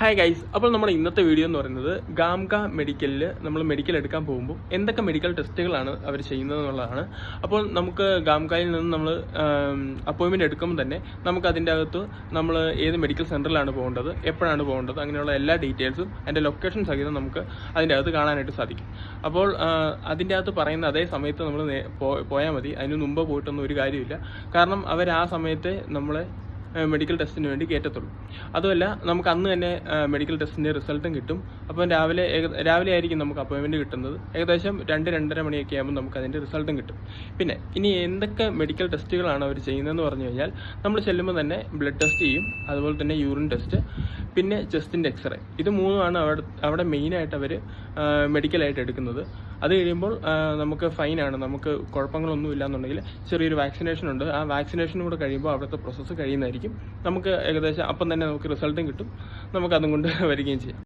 Hi guys അപ്പോൾ നമ്മുടെ ഇന്നത്തെ വീഡിയോ എന്ന് പറയുന്നത് ഗാംഗ മെഡിക്കലിൽ നമ്മൾ മെഡിക്കൽ എടുക്കാൻ പോകുമ്പോൾ എന്തൊക്കെ മെഡിക്കൽ ടെസ്റ്റുകളാണ് അവർ ചെയ്യുന്നത് എന്നുള്ളതാണ് അപ്പോൾ നമുക്ക് ഗാംഗയിൽ നിന്ന് നമ്മൾ അപ്പോയിൻമെന്റ് എടുക്കുമ്പോൾ തന്നെ നമുക്ക് അതിന്റെ അകത്ത് നമ്മൾ ഏത് മെഡിക്കൽ സെന്ററിലാണ് പോകേണ്ടത് എപ്പോഴാണ് പോകേണ്ടത് അങ്ങനെയുള്ള എല്ലാ ഡീറ്റെയിൽസും അതിന്റെ ലൊക്കേഷൻ സഹിതം നമുക്ക് അതിന്റെ അകത്ത് കാണാനായിട്ട് സാധിക്കും. അപ്പോൾ അതിന്റെ അകത്ത് പറയുന്ന അതേ സമയത്ത് നമ്മൾ പോയാൽ മതി. അതിന് മുമ്പ് പോയിട്ടൊന്നും ഒരു കാര്യമില്ല. കാരണം അവർ ആ സമയത്തെ നമ്മളെ മെഡിക്കൽ ടെസ്റ്റിന് വേണ്ടി കയറ്റത്തുള്ളൂ അതുമല്ല നമുക്ക് അന്ന് തന്നെ മെഡിക്കൽ ടെസ്റ്റിന്റെ റിസൾട്ടും കിട്ടും. അപ്പം രാവിലെ രാവിലെ ആയിരിക്കും നമുക്ക് അപ്പോയിൻമെന്റ് കിട്ടുന്നത്. ഏകദേശം രണ്ട് രണ്ടര മണിയൊക്കെ ആകുമ്പോൾ നമുക്ക് അതിന്റെ റിസൾട്ടും കിട്ടും. പിന്നെ ഇനി എന്തൊക്കെ മെഡിക്കൽ ടെസ്റ്റുകളാണ് അവർ ചെയ്യുന്നതെന്ന് പറഞ്ഞു കഴിഞ്ഞാൽ നമ്മൾ ചെല്ലുമ്പോൾ തന്നെ ബ്ലഡ് ടെസ്റ്റ് ചെയ്യും അതുപോലെ തന്നെ യൂറിൻ ടെസ്റ്റ് പിന്നെ ചെസ്റ്റിന്റെ എക്സ്റേ ഇത് മൂന്നുമാണ് അവിടെ അവിടെ മെയിനായിട്ട് അവർ മെഡിക്കലായിട്ട് എടുക്കുന്നത്. അത് കഴിയുമ്പോൾ നമുക്ക് ഫൈനാണ് നമുക്ക് കുഴപ്പങ്ങളൊന്നും ഇല്ലാന്നുണ്ടെങ്കിൽ ചെറിയൊരു വാക്സിനേഷൻ ഉണ്ട്. ആ വാക്സിനേഷൻ കൂടെ കഴിയുമ്പോൾ അവിടുത്തെ പ്രോസസ്സ് കഴിയുന്നതായിരിക്കും. നമുക്ക് ഏകദേശം അപ്പം തന്നെ നമുക്ക് റിസൾട്ടും കിട്ടും. നമുക്ക് അതും കൊണ്ട് വരികയും ചെയ്യാം.